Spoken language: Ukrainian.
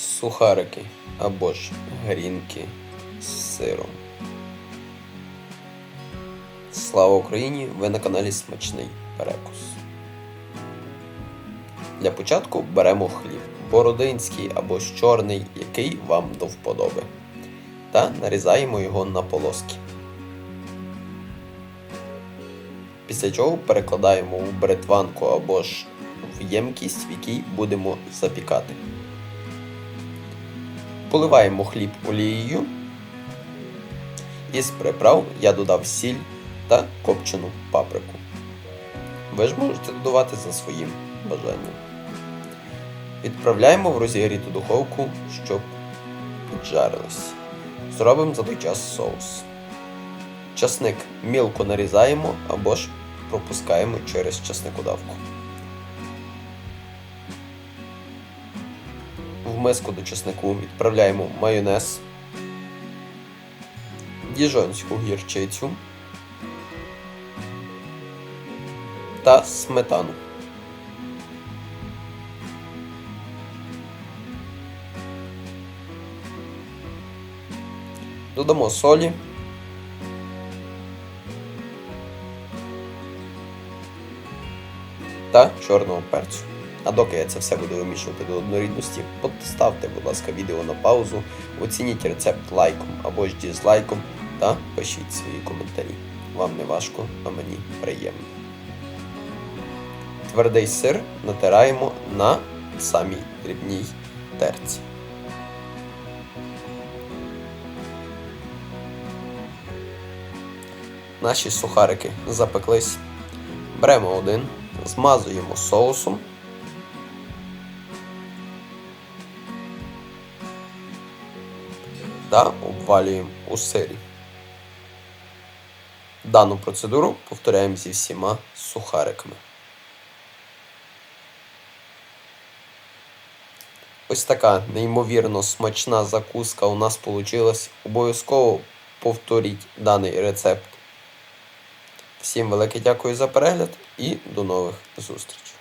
сухарики або ж грінки з сиром. Слава Україні! Ви на каналі Смачний Перекус. Для початку беремо хліб бородинський або ж чорний, який вам до вподоби. Та нарізаємо його на полоски. Після чого перекладаємо у бритванку або ж в ємкість, в якій будемо запікати. Поливаємо хліб олією. Із приправ я додав сіль та копчену паприку. Ви ж можете додавати за своїм бажанням. Відправляємо в розігріту духовку, щоб піджарилось. Зробимо за той час соус. Часник мілко нарізаємо або ж пропускаємо через часникодавку. В миску до чеснику відправляємо майонез, діжонську гірчицю та сметану. Додамо солі. Та чорного перцю. А доки я це все буду вимішувати до однорідності, поставте, будь ласка, відео на паузу, оцініть рецепт лайком або ж дізлайком та пишіть свої коментарі. Вам не важко, а мені приємно. Твердий сир натираємо на самій дрібній терці. Наші сухарики запеклись. Беремо один, змазуємо соусом. Та обвалюємо у сирі. Дану процедуру повторяємо зі всіма сухариками. Ось така неймовірно смачна закуска у нас вийшла. Обов'язково повторіть даний рецепт. Всім велике дякую за перегляд і до нових зустрічей.